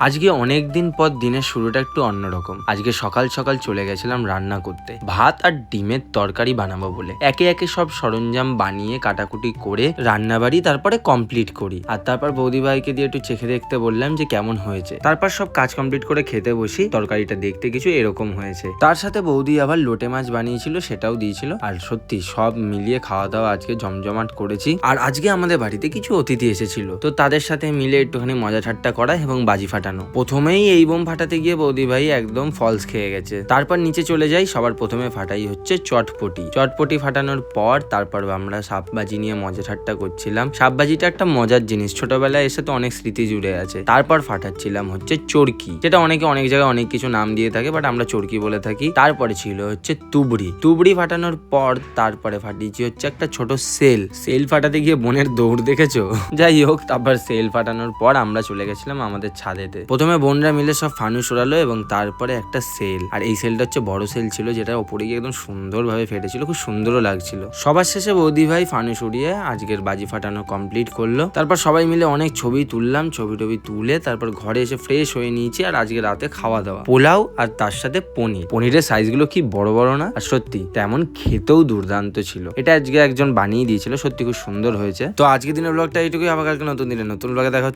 আজকে অনেক দিন পর দিনের শুরুটা একটু অন্যরকম। আজকে সকাল সকাল চলে গেছিলাম রান্না করতে। ভাত আর ডিমের তরকারি বানাবো বলে। একে একে সব সরঞ্জাম বানিয়ে, কাটাকুটি করে, রান্নাবাড়ি, তারপরে কমপ্লিট করি। আর তারপর বৌদি ভাইকে দিয়ে একটু চেখে দেখতে বললাম যে কেমন হয়েছে। তারপর সব কাজ কমপ্লিট করে খেতে বসি। তরকারিটা দেখতে কিছু এরকম হয়েছে। তার সাথে বৌদি আবার লোটে মাছ বানিয়েছিল, সেটাও দিয়েছিল। আর সত্যি, সব মিলিয়ে খাওয়া দাওয়া আজকে জমজমাট করেছি। আর আজকে আমাদের বাড়িতে কিছু অতিথি এসেছিল। তো তাদের সাথে মিলে একটুখানি মজা ঠাট্টা করা এবং বাজি ফাটানো। প্রথমেই এই বোম ফাটাতে গিয়ে বৌদি ভাই একদম ফলস খেয়ে গেছে। তারপর নিচে চলে যাই, সবার প্রথমে ফাটাই হচ্ছে চটপটি। চটপটি ফাটানোর পর তারপর আমরা সাপবাজি নিয়ে মজা ঠাট্টা করছিলাম। সাপবাজিটা একটা মজার জিনিস, ছোটবেলায় এসে তো অনেক স্মৃতি জুড়ে আছে। তারপর ফাটাচ্ছিলাম হচ্ছে চরকি, যেটা অনেকে অনেক জায়গায় অনেক কিছু নাম দিয়ে থাকে বাট আমরা চরকি বলে থাকি। তারপরে ছিল হচ্ছে তুবড়ি। তুবড়ি ফাটানোর পর তারপরে ফাটিয়েছি হচ্ছে একটা ছোট সেল। সেল ফাটাতে গিয়ে বোনের দৌড় দেখেছ? যাই হোক, তারপর সেল ফাটানোর পর আমরা চলে গেছিলাম আমাদের ছাদেতে। প্রথমে বোনরা মিলে সব ফানুস ওড়ালো এবং তারপরে একটা সেল। আর এই সেলটা হচ্ছে বড় সেল ছিল, যেটা ওপরে গিয়ে একদম সুন্দরভাবে ফেটেছিল, খুব সুন্দরও লাগছিল। সবার শেষে বৌদি ভাই ফানুস উড়িয়ে আজকের বাজি ফাটানো কমপ্লিট করল। তারপর সবাই মিলে অনেক ছবি তুললাম, ছবি টবি তুলে তারপর ঘরে এসে ফ্রেশ হয়ে নিয়েছি আর আজকে রাতে খাওয়া দাওয়া। পোলাও আর তার সাথে পনির। পনিরের সাইজগুলো কি বড় বড় না? আর সত্যি, তেমন খেতেও দুর্দান্ত ছিল। এটা আজকে একজন বানিয়ে দিয়েছিল, সত্যি খুব সুন্দর হয়েছে। তো আজকে দিনের ব্লগটা এইটুকুই, আবার কালকে নতুন দিনে নতুন ব্লগে দেখা।